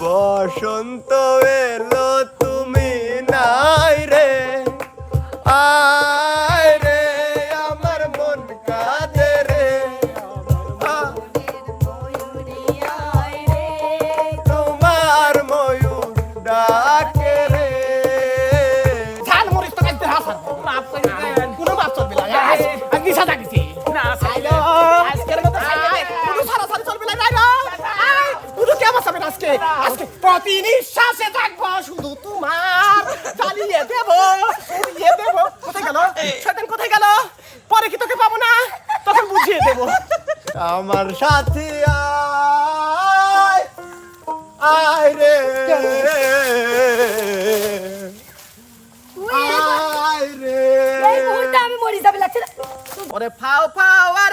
বসন্ত এলো দেব উড়িয়ে দেব। কোথায় গেল? শয়তান কোথায় গেল? পরে কি তোকে পাবো না? তখন বুঝিয়ে দেব। আমার সাথী আয় আয় রে। আয় রে। আমি মরি যাবে লাগছে ওরে ফাও ফাও আর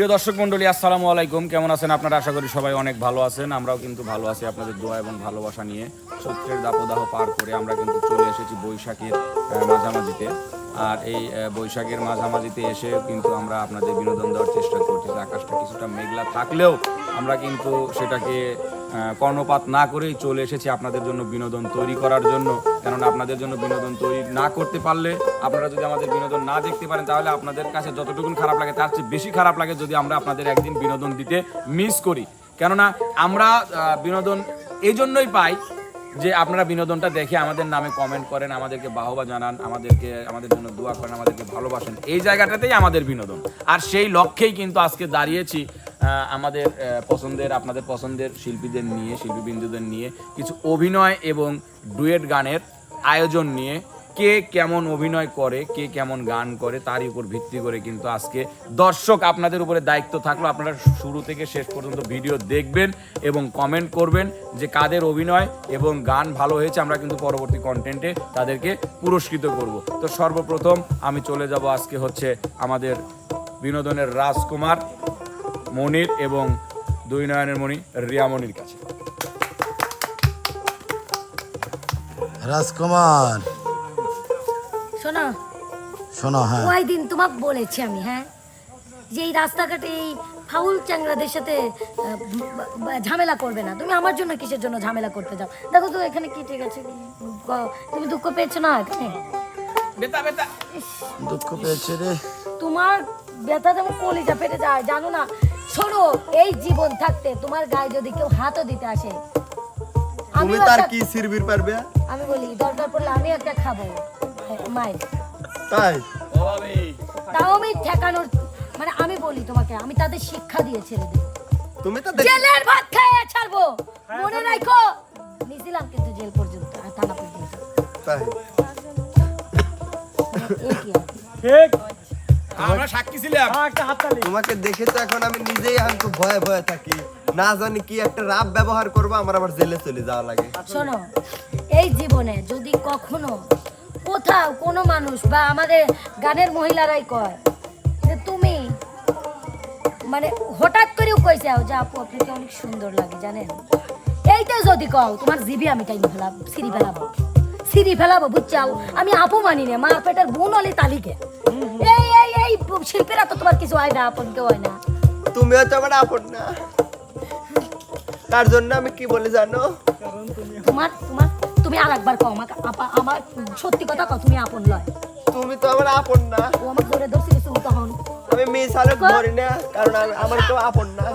প্রিয় দর্শক মণ্ডলী, আসসালামু আলাইকুম। কেমন আছেন আপনারা? আশা করি সবাই অনেক ভালো আছেন। আমরাও কিন্তু ভালো আছি আপনাদের দোয়া এবং ভালোবাসা নিয়ে। চৈত্রের দাপদাহ পার করে আমরা কিন্তু চলে এসেছি বৈশাখের মাঝামাঝিতে। আর এই বৈশাখের মাঝামাঝিতে এসে কিন্তু আমরা আপনাদের বিনোদন দেওয়ার চেষ্টা করছি আকাশটা কিছুটা মেঘলা থাকলেও আমরা কিন্তু সেটাকে কর্ণপাত না করেই চলে এসেছি আপনাদের জন্য বিনোদন তৈরি করার জন্য। কেননা আপনাদের জন্য বিনোদন তৈরি না করতে পারলে, আপনারা যদি আমাদের বিনোদন না দেখতে পারেন, তাহলে আপনাদের কাছে যতটুকুন খারাপ লাগে, তার চেয়ে বেশি খারাপ লাগে যদি আমরা আপনাদের একদিন বিনোদন দিতে মিস করি। কেননা আমরা বিনোদন এই জন্যই পাই যে আপনারা বিনোদনটা দেখে আমাদের নামে কমেন্ট করেন, আমাদেরকে বাহবা জানান, আমাদেরকে, আমাদের জন্য দোয়া করেন, আমাদেরকে ভালোবাসেন। এই জায়গাটাতেই আমাদের বিনোদন। আর সেই লক্ষ্যেই কিন্তু আজকে দাঁড়িয়েছি আমাদের পছন্দের, আপনাদের পছন্দের শিল্পীদের নিয়ে, শিল্পীবৃন্দুদের নিয়ে কিছু অভিনয় এবং ডুয়েট গানের আয়োজন নিয়ে। কে কেমন অভিনয় করে, কে কেমন গান করে, তারই উপর ভিত্তি করে কিন্তু আজকে দর্শক আপনাদের উপরে দায়িত্ব থাকল। আপনারা শুরু থেকে শেষ পর্যন্ত ভিডিও দেখবেন এবং কমেন্ট করবেন যে কাদের অভিনয় এবং গান ভালো হয়েছে, আমরা কিন্তু পরবর্তী কন্টেন্টে তাদেরকে পুরস্কৃত করব। তো সর্বপ্রথম আমি চলে যাব আজকে হচ্ছে আমাদের বিনোদনের রাজকুমার মনির এবং দুই নয়নের মণি রিয়ামণির কাছে। রাজকুমার শোনো। শোনো হ্যাঁ। ওই দিন তোমাকে বলেছি আমি হ্যাঁ? যে এই রাস্তাঘাটে এই ফাউল চ্যাংরাদের সাথে ঝামেলা করবে না। তুমি আমার জন্য কিসের জন্য ঝামেলা করতে যাও? দেখো তো এখানে কি ঠিক আছে তুমি দুঃখ পেয়েছ না এখানে? বেতা বেতা দুঃখ পেয়েছে রে। তোমার ব্যথা যেমন কলিজা ফেটে যায় জানো না? শোনো এই জীবন থাকতে তোমার গায়ে যদি কেউ হাতও দিতে আসে তুমি আমিও তার কি সিরবির পারবে? আমি বলি দরকার পড়লে আমি একটা খাব। মায়ের তাই? তাও আমি ঠেকানোর মানে আমি বলি তোমাকে আমি তাদের শিক্ষা দিয়ে ছেড়ে দেবো তুমি তো জেলের ভাত খাইয়ে ছাড়বো। মনে রাখো নিয়েছিলাম কিন্তু জেল পর্যন্ত আর থানা পর্যন্ত। তাই? এই কি? আর? আমরা সাক্ষী ছিলাম। তোমাকে দেখে তো এখন আমি নিজেই খুব ভয়ে ভয়ে থাকি। না জানি কি একটা রাব ব্যবহার করব আমার আবার জেলে চলে যাওয়া লাগে। শোনো এই জীবনে যদি কখনো কোথাও কোনো মানুষ বা আমাদের গানের মহিলারাই কয় যে তুমি মানে হঠাৎ করেও কইছে যে আপু আপনাকে অনেক সুন্দর লাগে জানেন? এইটা যদি কও তোমার জিবি আমি টাইনি ফেলাব সিঁড়ি ফেলাবো। সিঁড়ি ফেলাবো বুঝছাও? আমি আপু মানি না মা পেটের বোন হলে তালিকে। এই এই এই শিল্পীরা তো তোমার কিছু হয় না আপন কেউ হয় না। তুমিও তো আমার আপন না। তার জন্য আমি কি বলি জানো? তোমার তোমার তুমি আর একবার কও আমাকে। আপা- আমার সত্যি কথা কও তুমি আপন লয় তুমি তো আমার আপন না। ও আমাকে ধরে ধরছিল তুমি তখন আমি মিস আলোক ধরি না কারণ আমার তো আপন না।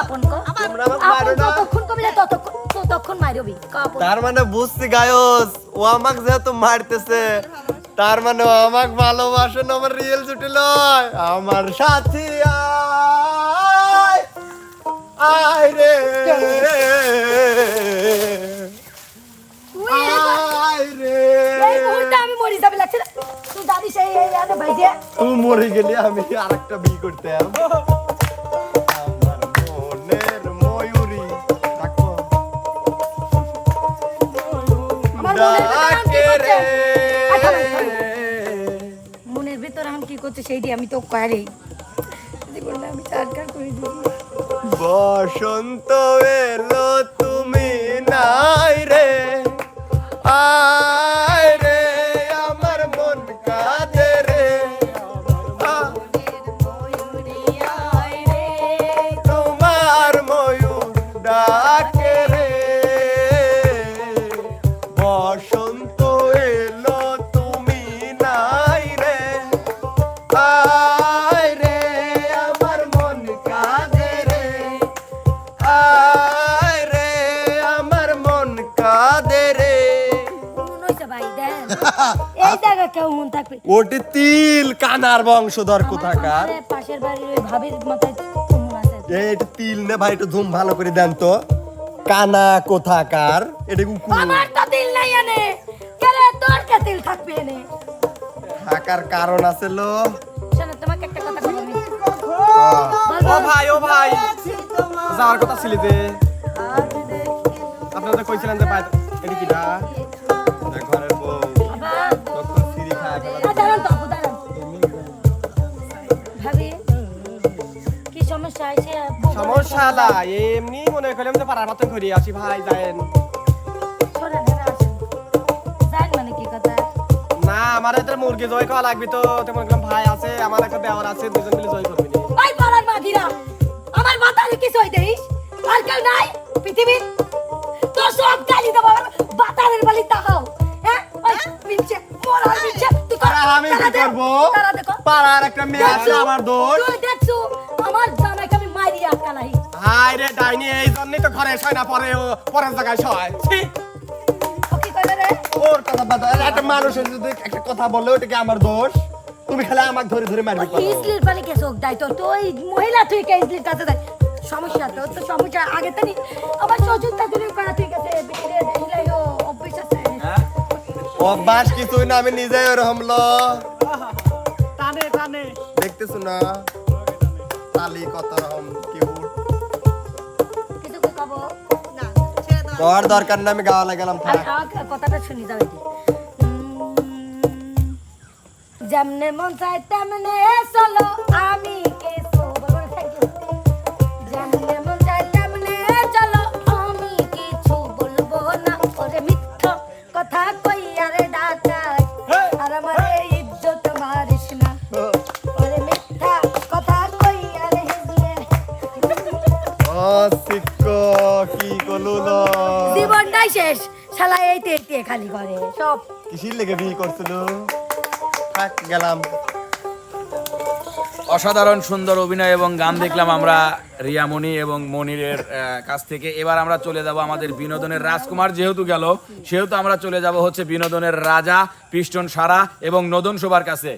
আপন কো তোমরা আমাকে মারো না। ততক্ষণ কবি ততক্ষণ ততক্ষণ মারবি তার মানে বুঝছি গায়স ও আমাকে যেহেতু মারতেছে তার মানে ও আমাকে ভালোবাসে না আমার রিয়েল ছুটি লয়। আমার সাথী আয় রে। আয় রে। এই মুহূর্তে আমি মরি যাবে লাগছে। তুই এই আরে ভাই যে তুই মরে গেলি আমি আরেকটা বিয়ে করতাম মনের ভিতরে এখন কি করছে? সেইটি আমি তো জীবনে আমি সরকার করে দিবি বসন্ত এলো তুমি নাই রে। আয় রে, আমার মন রে। তোমার ময়ূর রে। বসন্ত এলো তুমি নাই রে। কেউ হুন থাকবে। ওটি তিল কানার বংশধর কোথাকার? পাশের বাড়ির ওই ভাবির মাথায় কুমুন আছে। এই এটা তিল নে ভাই একটু ধুম ভালো করে দেন তো। কানা কোথাকার? এটা কুকুর। আমার তো দিল নাই এনে। কেরে তোর কে দিল থাকবে এনে? থাকার কারণ আছে লো। শোনো তোমাকে একটা কথা বলি। ও ভাই ও ভাই। যাওয়ার কথা ছিল যে। আপনারা কইছিলেন যে ভাই এটি কিটা না এমনি মনে করলাম যে পাড়ার মতন ঘুরিয়ে আসি ভাই যায়েন। মানে না আমার এদের মুরগি জয় করা লাগবে তো তেমন করলাম ভাই আছে আমার একটা দেওয়ার আছে দুজন মিলে জয় করবি। ওই পাড়ার মাগিরা আমার মাথায় কি সই দেইস? আর কেউ নাই পৃথিবীর? তোর সব গালি দেবো আমার বাতারের বালি তাকাও হ্যাঁ? ওই মিনছে মোরাল মিনছে তুই কর আমি কি করব? পাড়ার একটা মেয়ে আছে আমার দোষ। হাই রে ডাইনি এই জন্যই তো ঘরে শয় না পরে ও পরের জায়গায় শয় ছি! কি কইলে রে? ওর কথা বাদ দাও। একটা মানুষের যদি একটা কথা বললে ওটা কি আমার দোষ। তুমি খালি আমাকে ধরে ধরে মারবি ইসলির কে চোখ দেয় তো মহিলা তুই কে ইসলির কাছে দেয় সমস্যা তো তো সমস্যা আগে তো নি আমার শ্বশুর করা ঠিক আছে দিলাই ও অভ্যাস আছে। অভ্যাস কিছুই না আমি নিজেই ওরকম লো। টানে টানে। দেখতেছো না? তালি কত রকম কিউট তোর দরকার না আমি গাওয়া লাগালাম কথাটা শুনি যাবে যেমনে মন চাই তেমনে চলো আমি খালি করে সব কিসির লেগে বিয়ে করছিল? থাক গেলাম। অসাধারণ সুন্দর অভিনয় এবং গান দেখলাম আমরা রিয়ামণি এবং মনিরের কাছ থেকে। এবার আমরা চলে যাব আমাদের বিনোদনের রাজকুমার যেহেতু গেল সেহেতু আমরা চলে যাব হচ্ছে বিনোদনের রাজা পিস্টন সারা এবং নদন শোভার কাছে।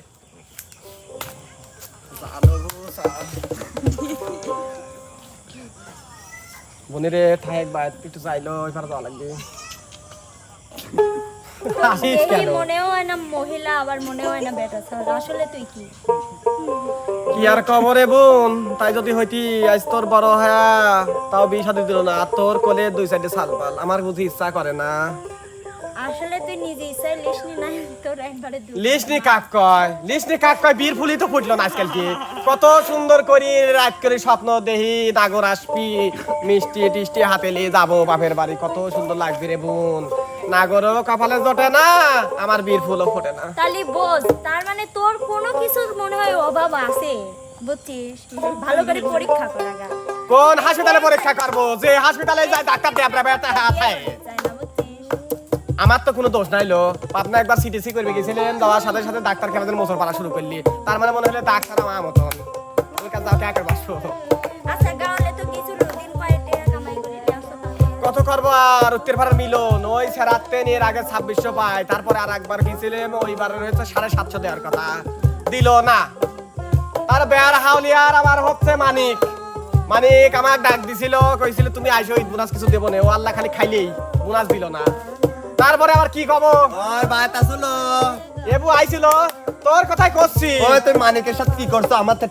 বনিরে থাক ভাই একটু চাইলো এবার যাওয়া লাগবে। মনেও হয় না মহিলা আবার মনেও হয় না বেটা স্যার। আসলে তুই কি? কি আর কবরে বোন? তাই যদি হইতি আজ তোর বড় হয়া তাও বিয়ে শাদি দিল না। আর তোর কোলে দুই সাইডে আমার বুঝি ইচ্ছা করে না। আসলে তুই নিজে ইচ্ছায় লিসনি না তোর একবারে লিসনি কাক কয়? লিসনি কাক কয়? বীর ফুলি তো ফুটলো না আজকাল কি কত সুন্দর করি রাত করে স্বপ্ন দেহি নাগর আসবি মিষ্টি টিষ্টি হাতে নিয়ে যাব বাপের বাড়ি। কত সুন্দর লাগবে রে বোন। নাগরও কপালে জোটে না আমার বীর ফুলও ফোটে না। বোঝ তার মানে তোর কোনো কিছুর মনে হয় অভাব আছে? বুঝছিস? ভালো করে পরীক্ষা করা গা কোন হাসপাতালে পরীক্ষা করব? যে হাসপাতালে যায় ডাক্তার দেবরা বেটা আমার তো কোনো দোষ নাইলো। আপনি একবার সিটিসি করবে গেছিলেন যাওয়ার সাথে সাথে ডাক্তার খেলাদের মোচর পালা শুরু করলি। তার মানে মনে হলো ডাক্তার আমার মতন। ওর কাছে যাও কে বাসো? আচ্ছা গাঁৱলে তো কিছু কত করব আর? উত্তর ভাড়ার মিলন ওই সেরাতে এর আগে ছাব্বিশশো পায়। তারপরে আর একবার গেছিলাম ওইবার রয়েছে সাড়ে সাতশো দেওয়ার কথা। দিল না। আর বেয়ার হাউলিয়ার আমার হচ্ছে মানিক। মানিক আমার ডাক দিছিল কইছিল তুমি আইসো ঈদ বোনাস কিছু দেবো না। ও আল্লাহ খালি খাইলেই বোনাস দিল না। তারপরে আবার কি কব? ওই বাত আসলো এবু আইছিল। তোর কথাই করছি ওই তুই মানিকের সাথে কি করছ? আমার তো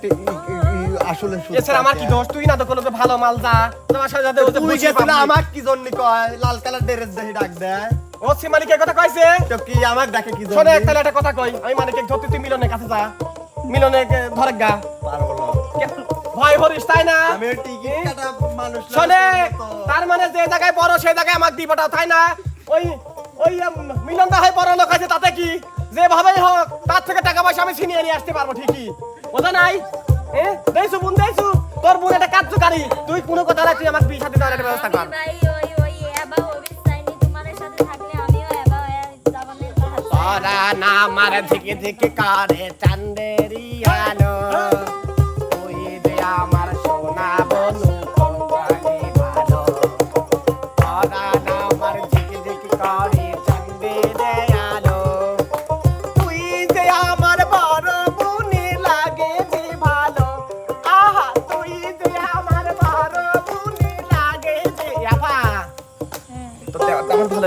আসলে এছাড়া আমার কি দোষ? তুই না তো কোনো ভালো মাল যা। তোমার সাথে যাতে তুই গেছিল পাবি। আমার কি জন্য কয়? লাল কালার ড্রেস দেখি ডাক দেয় ও সে মালিকের কথা কইছে? তো কি আমাকে ডাকে কি জন্য? শোনে একটা একটা কথা কই। আমি মানিকে ধরতে তুই মিলনে কাছে যা। মিলনে ধরে গা। পারব না। ভয় করিস তাই না? আমি কাটা মানুষ না, শোনে তার মানে যে জায়গায় বড় সেই জায়গায় আমাকে দিয়ে পাঠাও তাই না? ওই ওই উম, মিলন দা হয় বড় লোক আছে তাতে কি? যেভাবেই হোক তার থেকে টাকা পয়সা আমি ছিনিয়ে নিয়ে আসতে পারব ঠিকই। বোঝা নাই? এ? দেইছু বোন দেইছু তোর বোন একটা কার্যকারী। তুই কোনো কথা না তুই আমার বিয়ে সাথে দেওয়ার একটা ব্যবস্থা কর। না মারে কারে অবিস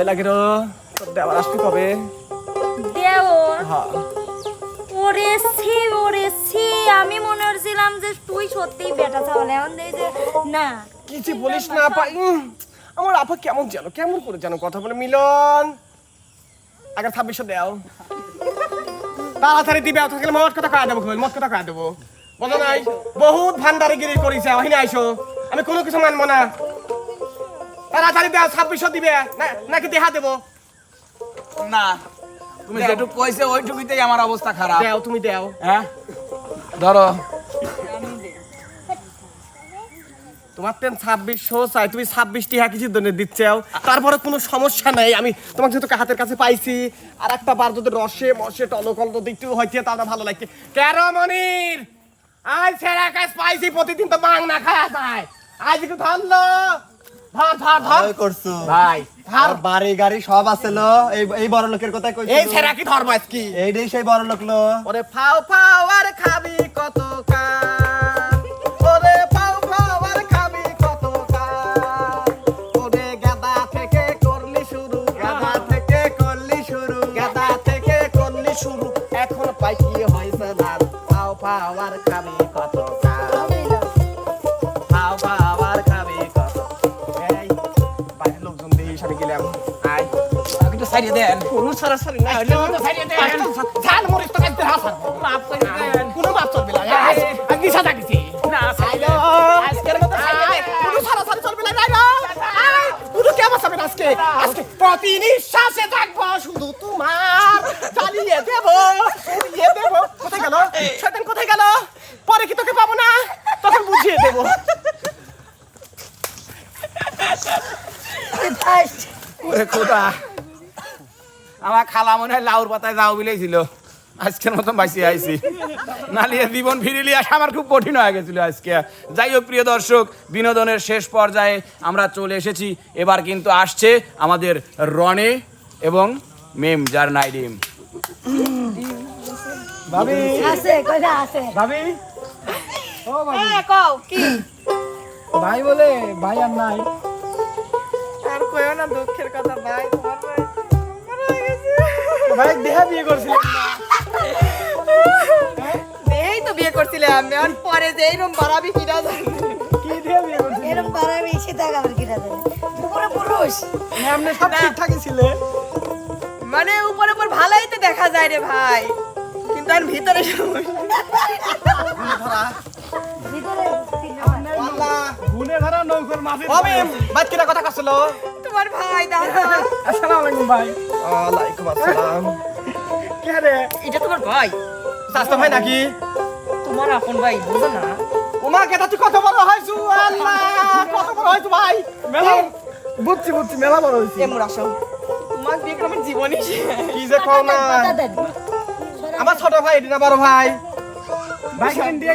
লাগে রো। তোর দেওয়ার আসবি কবে? দেওর হ্যাঁ। ওরে সি ওরে সি আমি মনে করছিলাম যে তুই সত্যিই বেটা এখন দেখি যে না। কিছু বলিস না পাই। আমার আপা কেমন যেন কেমন করে যেন কথা বলে মিলন। আগে ছাব্বিশশো দেও। তাড়াতাড়ি দিবে থাকলে মত কথা কয়া দেবো মত কথা কয়া দেবো। বলো নাই বহুত ভান্ডারে গিরি করিছে আহিনে আইসো। আমি কোনো কিছু মানবো না। তাড়াতাড়ি ছাব্বিশশো দিবে। নাকি দেহা দেবো? না তুমি যেটুকু কইছে ওইটুকুতেই আমার অবস্থা খারাপ। দেও তুমি দেও। হ্যাঁ? ধরো। তোমার তেন ছাব্বিশশো চাই তুমি ছাব্বিশটি হ্যাঁ কিছু দিচ্ছেও তারপরে কোনো সমস্যা নাই আমি তোমাকে যেহেতু হাতের কাছে পাইছি আর একটা বার যদি রসে মসে টলকল যদি একটু হয়েছে তাহলে ভালো লাগছে। কেন মনির? আজ সেরা কাজ পাইছি প্রতিদিন তো বাং না খাওয়া যায়। আজ একটু ধরলো। ধর ধর ধর। করছ। ভাই আর বাড়ি গাড়ি সব আছে লো। এই এই বড় লোকের কথা কইছি এই সেরা কি ধর্ম কি এইটাই সেই বড় লোক লো। ওরে ফাও ফাও আর খাবি কত কান ওরে ফাও ফাও আর খাবি কত কান ওরে গাদা থেকে করলি শুরু গাদা থেকে করলি শুরু গাদা থেকে করলি শুরু। এখন পাই কি হয়েছে না ফাও আর খাবি একটু দেন। কোনো সারাসারি নাই। ঝাল মরিচ তো খাইতে হাসার মাপ করে দেন। কোনো মাপ চলবে না। আমি সাজা দিছি না সাইলো আজকের মতো কোনো সারাসারি চলবে না। না কোনো কে বাঁচাবে আজকে? আজকে প্রতি নিঃশ্বাসে থাকব শুধু তোমার। জ্বালিয়ে দেব উড়িয়ে দেব। কোথায় গেল? শয়তান কোথায় গেল? পরে কি তোকে পাবো না? তখন বুঝিয়ে দেবো। ওরে খোদা। আমার খালা মনে হয় লাউর পাতায় যাও বিলেছিল আজকের মতন বাইসি আইছি। নালিয়ে জীবন ফিরিলি আসা আমার খুব কঠিন হয়ে গেছিল আজকে। যাই হোক প্রিয় দর্শক বিনোদনের শেষ পর্যায়ে আমরা চলে এসেছি। এবার কিন্তু আসছে আমাদের রনে এবং মেম যার নাইডিম ভাবি। আছে কয়টা আছে। ভাবি। ও ভাবি। এ কও কি? ভাই বলে ভাই আর নাই। আর কইও না দুঃখের কথা ভাই তোমার ভাই। ভাই দেহা বিয়ে করছিলেন তো বিয়ে করছিলাম আমি আর পরে যে এইরকম বাড়াবি কিনা জানি কি দেহা বিয়ে করছিলেন এরকম বাড়াবি আবার কিনা উপরে পুরুষ। আপনি সব ঠিকঠাকই মানে উপর উপর ভালোই তো দেখা যায় রে ভাই। কিন্তু আর ভিতরে সমস্যা। গুনে ধরা নৌকর মাঝে হবে বাচ্চারা কথা কাছিল তোমার ভাই দাদা। আসসালামু আলাইকুম ভাই। ওয়ালাইকুম আসসালাম। কে রে? এটা তোমার ভাই। সাস্তা ভাই নাকি? তোমার আপন ভাই বুঝো না। ওমা কেটা তুই কত বড় হইছু আল্লাহ কত বড় হইছু ভাই? মেলা বুঝছি বুঝছি মেলা বড় হইছি এমন আসো। তোমার বিয়ে আমার জীবনই কি যে কও না। আমার ছোট ভাই এটি না বড় ভাই? ভাই ইন্ডিয়া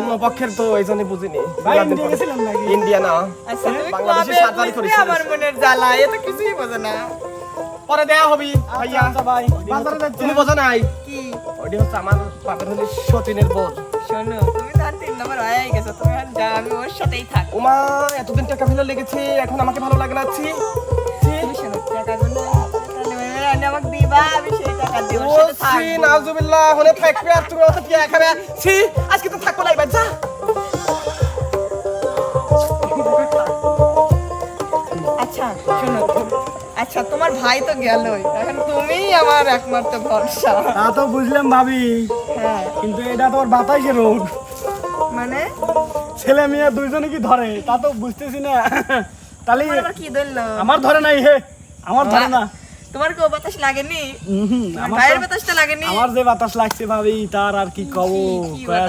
অন্য পক্ষের তো এই জন্য বুঝিনি। ভাই ইন্ডিয়া গেছিলেন নাকি? ইন্ডিয়া না। আচ্ছা বাংলাদেশে কবে সার্জারি আমার মনের জ্বালা এ তো কিছুই বোঝে না। পরে দেয়া হবি। ভাইয়া ভাই তুমি বোঝো নাই। কি? ওটি হচ্ছে আমার বাপের হলি সতীনের বোধ শোনো তুমি তো আর তিন নম্বর হয়ে গেছো তুমি আর যা আমি ওর সাথেই থাক। ওমা এতদিন টাকা ফেলে লেগেছে এখন আমাকে ভালো লাগে না ছি। তুমি শোনো টাকাগুলো আমি আমাকে দিবা আমি সেই টাকা দিব ও ছি নাউজুবিল্লাহ হলে থাকবে আর তুমি এখানে ছি আজকে তো থাকব না এবার যা। আচ্ছা শোনো আচ্ছা তোমার ভাই তো গেলই। এখন তুমিই আমার একমাত্র ভরসা। তা তো বুঝলাম ভাবি। হ্যাঁ। কিন্তু এটা তোমার বাতাসের রোগ। মানে? ছেলে মেয়ে দুইজনে কি ধরে? তা তো বুঝতেছি না। তাহলে কি ধরলো আমার ধরে নাই হে। আমার ধরে না। তোমার কেউ বাতাস লাগেনি? ভাইয়ের তো- বাতাসটা লাগেনি? আমার যে বাতাস লাগছে ভাবি তার আর কি কব?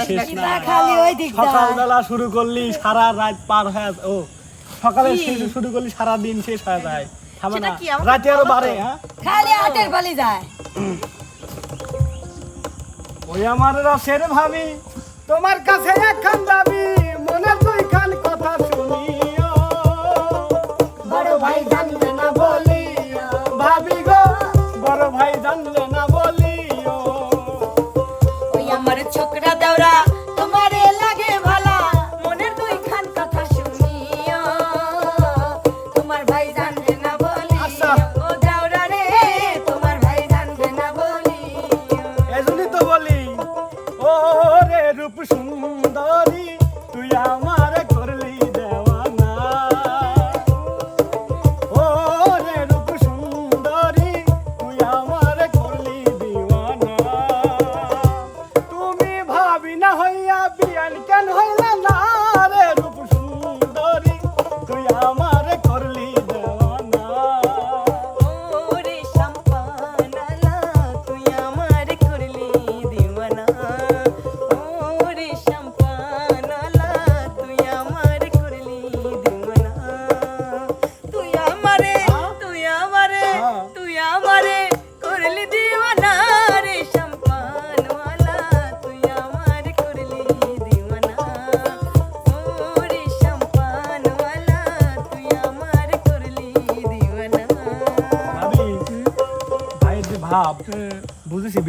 শেষ না খালি ওই দিকটা। সকালবেলা শুরু করলি সারা রাত পার হয়ে ও সকালে শুরু করলি সারা দিন শেষ হয়ে যায়। থামে না। রাতে আরও বাড়ে হ্যাঁ? খালি হাতের বালি যায়। ওই আমার রসের ভাবি তোমার কাছে একখান দাবি মনে দুইখান কথা শুনিও। বড় ভাই জানলে না বলিও। ভাবি গো বড় ভাই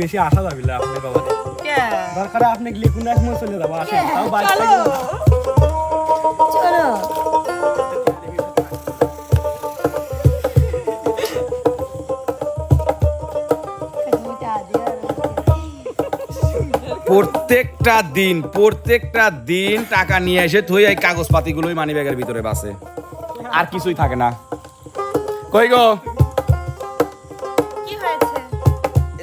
বেশি আসা যাবে না আপনি বাবা দরকার আপনি কোন এক চলে যাব আসেন। তাও চলো। প্রত্যেকটা দিন প্রত্যেকটা দিন টাকা নিয়ে এসে থই এই কাগজপাতিগুলোই মানি ব্যাগের ভিতরে বাসে। আর কিছুই থাকে না। কই গো?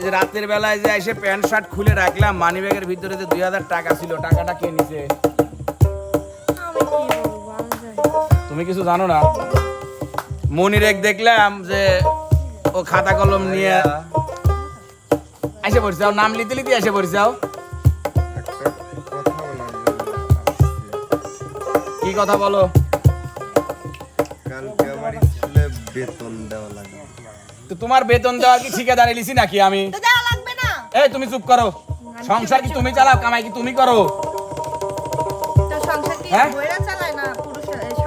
যে রাতের বেলায় যে এসে প্যান্ট শার্ট খুলে রাখলাম মানি ব্যাগের ভিতরে যে দুই হাজার টাকা ছিল টাকাটা কে নিছে। তুমি কিছু জানো না? মনির এক দেখলাম যে ও খাতা কলম নিয়ে এসে পড়ছাও নাম লিতে লিতে এসে পড়ছাও কি কথা বলো? কালকে আমার স্কুলে বেতন দেওয়া লাগবে। তো তোমার বেতন দেওয়া কি ঠিকাদারে লিছি নাকি আমি? দেওয়া লাগবে না। এই তুমি চুপ করো। সংসার কি তুমি চালাও কামাই কি তুমি করো? হ্যাঁ?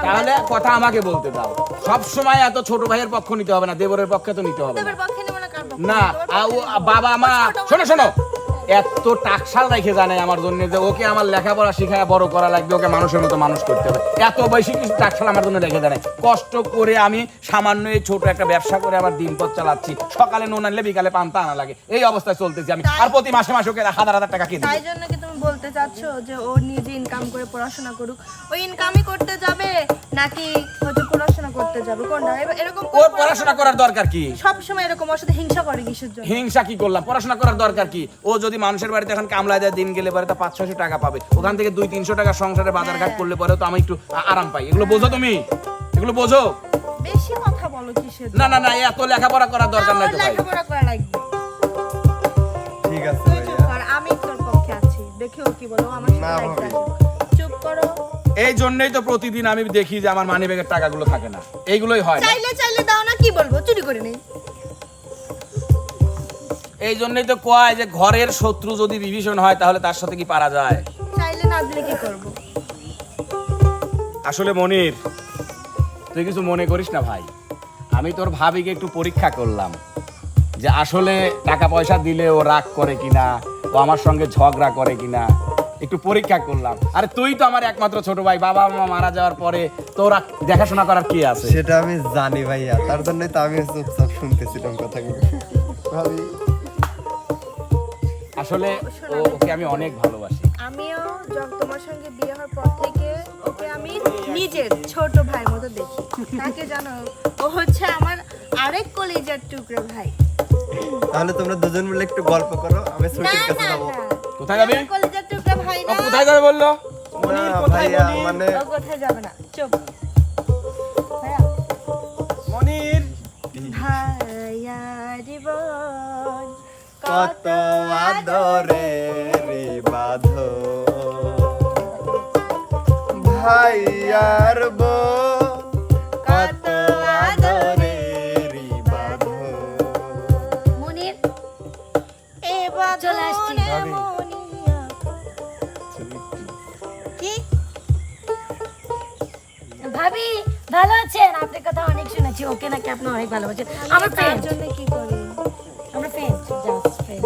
তাহলে কথা আমাকে বলতে দাও। সব সময় এত ছোট ভাইয়ের পক্ষ নিতে হবে না দেবরের পক্ষে তো নিতে হবে না। বাবা মা শোনো শোনো। এত টাকশাল রেখে জানে আমার জন্য যে ওকে আমার লেখাপড়া শিখায় বড় করা লাগবে ওকে মানুষের মতো মানুষ করতে হবে। এত বেশি কিছু টাকশাল আমার জন্য রেখে জানে। কষ্ট করে আমি সামান্য এই ছোট একটা ব্যবসা করে আমার দিন পথ চালাচ্ছি। সকালে নুন আনলে বিকালে পান্তা আনা লাগে। এই অবস্থায় চলতেছি আমি। আর প্রতি মাসে মাসে ওকে হাজার হাজার টাকা কিনে তুমি বলতে চাচ্ছ যে ও নিজে ইনকাম করে পড়াশোনা করুক ও ইনকামই করতে যাবে নাকি হয়তো পড়াশোনা করতে যাবে? কোনটা? এরকম ওর পড়াশোনা করার দরকার কি? সব সময় এরকম ওর সাথে হিংসা করে কিসের জন্য? হিংসা কি করলাম? পড়াশোনা করার দরকার কি? ও যদি মানুষের বাড়িতে এখন কামলায় দেয় দিন গেলে পরে তা পাঁচ ছশো টাকা পাবে। ওখান থেকে দুই তিনশো টাকা সংসারে বাজার ঘাট করলে পরে তো আমি একটু আরাম পাই। এগুলো বোঝো তুমি? এগুলো বোঝো? বেশি কথা বলো কিসের না না না এত লেখাপড়া করার দরকার নাই তো ভাই। লেখাপড়া করা লাগবে। দেখেও কি বলো? আমার না, সাথে ভাবি। চুপ করো। এই জন্যই তো প্রতিদিন আমি দেখি যে আমার মানি ব্যাগের টাকাগুলো থাকে না। এইগুলোই হয় না। চাইলে চাইলে দাও না কি বলব? চুরি করে নেই। এই জন্যই তো কয় যে ঘরের শত্রু যদি বিভীষণ হয় তাহলে তার সাথে কি পারা যায়? চাইলে না দিলে কি করব? আসলে মনির তুই কিছু মনে করিস না ভাই। আমি তোর ভাবিকে একটু পরীক্ষা করলাম। যে আসলে টাকা পয়সা দিলে ও রাগ করে কিনা ও আমার সঙ্গে ঝগড়া করে কিনা একটু পরীক্ষা করলাম। আরে তুই তো আমার একমাত্র ছোট ভাই বাবা মা মারা যাওয়ার পরে তোরা দেখাশোনা করার কি আছে? সেটা আমি জানি ভাইয়া তার জন্যই তো আমি চুপচাপ শুনতেছিলাম কথাগুলো। ভাবি। আসলে ও ওকে আমি অনেক ভালোবাসি। আমিও যখন তোমার সঙ্গে বিয়ে হওয়ার পর থেকে ওকে আমি নিজের ছোট ভাইয়ের মতো দেখি। তাকে জানো ও হচ্ছে আমার আরেক কলিজার টুকরো ভাই। তাহলে তোমরা দুজন মিলে একটু গল্প করো আমি না ছুটির কাছে যাব। কোথায় যাবি? কলিজার টুকরো ভাই না। কোথায় যাবে বলল? মনির না, কোথায় ভাইয়া, মানে কোথায় যাবে না? চুপ। ভাইয়া। মনির। ভাইয়া জীবন কত আদরে। রে বাঁধ ভাইয়ার বউ চলে আসছি। কি? ভাবি ভালো আছেন? আপনার কথা অনেক শুনেছি। ওকে নাকি আপনি অনেক ভালোবাসেন। আমার ফ্রেন্ড জন্য কি করি? আমরা ফ্রেন্ড জাস্ট ফ্রেন্ড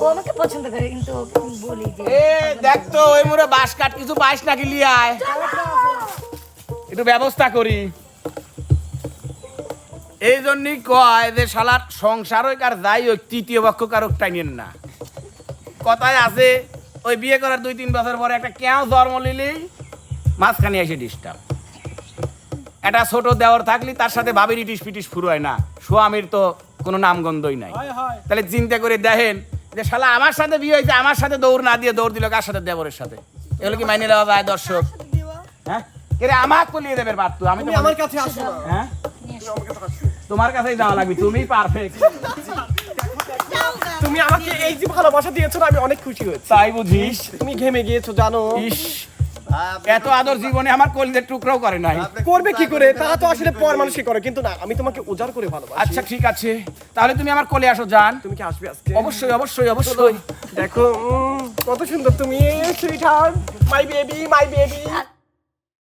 ও আমাকে পছন্দ করে কিন্তু ওকে বলি যে এ দেখ তো ওই মোরে বাঁশ কাট কিছু পাইস নাকি লিয়ায়? একটু ব্যবস্থা করি। এই জন্যই কয় যে শালার সংসার হোক আর যাই হোক তৃতীয় পক্ষ কারক টাইনেন না। কথায় আছে ওই বিয়ে করার দুই তিন বছর পরে একটা কেউ জন্ম লিলেই মাঝখানে এসে ডিস্টার্ব একটা ছোট দেওয়ার থাকলে তার সাথে ভাবির ইটিস পিটিস ফুরোয় না। স্বামীর তো কোনো নামগন্ধই নাই। তাহলে চিন্তা করে দেখেন যে শালা আমার সাথে বিয়ে হয়েছে আমার সাথে দৌড় না দিয়ে দৌড় দিল কার সাথে দেবরের সাথে? এগুলো কি মাইনে নেওয়া যায় দর্শক? হ্যাঁ? এরে আমার কলিয়ে দেবে পারতো আমি তো আমার কাছে আসো। না হ্যাঁ তোমার কাছেই যাওয়া লাগবে তুমি পারফেক্ট তুমি আমাকে এই যে ভালোবাসা দিয়েছ আমি অনেক খুশি হয়েছি। তাই বুঝিস তুমি ঘেমে গিয়েছো জানো। ইস এত আদর জীবনে আমার কলিদের টুকরাও করে নাই। করবে কি করে? তা তো আসলে পর মানুষই করে কিন্তু না আমি তোমাকে উজাড় করে ভালোবাসি। আচ্ছা ঠিক আছে। তাহলে তুমি আমার কোলে আসো জান। তুমি কি আসবে আজকে? অবশ্যই অবশ্যই অবশ্যই। দেখো কত সুন্দর তুমি sweet my baby my baby